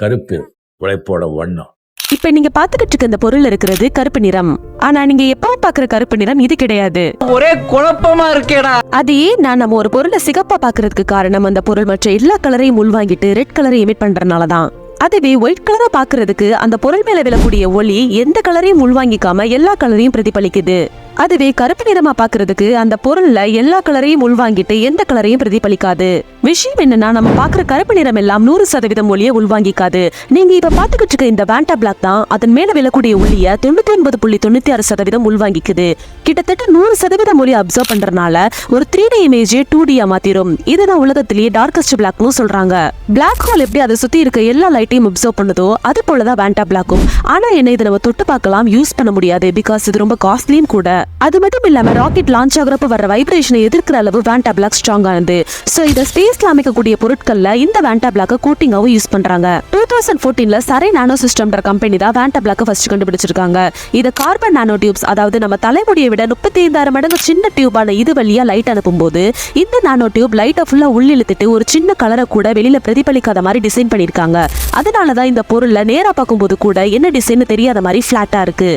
கருப்பு உழைப்போட வண்ணம். இப்ப நீங்க பாத்துக்கிட்டு இருக்க இந்த பொருள் இருக்கிறது கருப்பு நிறம். ஆனா நீங்க எப்பவும் பாக்குற கருப்பு நிறம் இது கிடையாது. ஒரே குழப்பமா இருக்கேடா. அது ஏன் நான் நம்ம ஒரு பொருளை சிகப்பா பாக்குறதுக்கு காரணம்? அந்த பொருள் மற்ற எல்லா கலரையும் உள்வாங்கிட்டு ரெட் கலரை எமிட் பண்றதுனால தான். அதுவே ஒயிட் கலரா பாக்குறதுக்கு அந்த பொருள் மேல விழக்கூடிய ஒளி எந்த கலரையும் உள்வாங்கிக்காம எல்லா கலரையும் பிரதிபலிக்குது. அதுவே கருப்பு நிறமா பாக்குறதுக்கு அந்த பொருள்ல எல்லா கலரையும் உள்வாங்கிட்டு எந்த கலரையும் பிரதிபலிக்காது. விஷயம் என்னன்னா நம்ம பாக்குற கருப்பு நிறம் எல்லாம் நூறு சதவீதம் ஒளியை உள்வாங்கிக்காது. நீங்க இப்ப பாத்துக்கிட்டு இருக்க இந்த வேண்டா பிளாக் தான் அதன் மேல விழக்கூடிய ஒளிய தொண்ணூத்தி ஒன்பது புள்ளி தொண்ணூத்தி ஆறு சதவீதம் உள்வாங்கிக்குது. கிட்டத்தட்ட நூறு சதவீதம் ஒளி அப்சர்வ் பண்றதுனால ஒரு த்ரீ டி இமேஜ் டூ டியா மாத்திரும். இதுதான் உலகத்திலேயே டார்கஸ்ட் பிளாக்னு சொல்றாங்க. பிளாக் ஹோல் எப்படி அதை சுத்தி இருக்க எல்லா லைட்டையும் அப்சர்வ் பண்ணுதோ அது போலதான் வேண்டா பிளாக்கும் ஆனா என்ன இதை நம்ம தொட்டு பார்க்கலாம் யூஸ் பண்ண முடியாது. பிகாஸ் இது ரொம்ப காஸ்ட்லியும் கூட. அது மட்டும் இல்லாம ராக்கெட் லான்ச் ஆகுறப்ப வர வைப்ரேஷனை எதிர்க்கிற அளவு வேண்டா பிளாக் ஸ்ட்ராங் ஆனது. சோ இதை ஸ்பேஸ்ல அமைக்கக்கூடிய பொருட்கள்ல இந்த வேண்டா பிளாக்க கோட்டிங்காவும் யூஸ் பண்றாங்க. டூ தௌசண்ட் ஃபோர்டீன்ல சரை நானோ சிஸ்டம்ன்ற கம்பெனி தான் வேண்டா பிளாக்க ஃபர்ஸ்ட் கண்டுபிடிச்சிருக்காங்க. இதை கார்பன் நானோ டியூப்ஸ் அதாவது நம்ம தலைமுடியை விட முப்பத்தி ஐந்தாயிரம் மடங்கு சின்ன டியூபான இது வழியா லைட் அனுப்பும்போது இந்த நானோ டியூப் லைட்டை ஃபுல்லா உள்ளிழுத்துட்டு ஒரு சின்ன கலரை கூட வெளியில பிரதிபலிக்காத மாதிரி டிசைன் பண்ணிருக்காங்க அதனாலதான் இந்த பொருள்ல நேரா பார்க்கும்போது கூட என்ன டிசைன் தெரியாத மாதிரி ஃப்ளாட்டாக இருக்கு.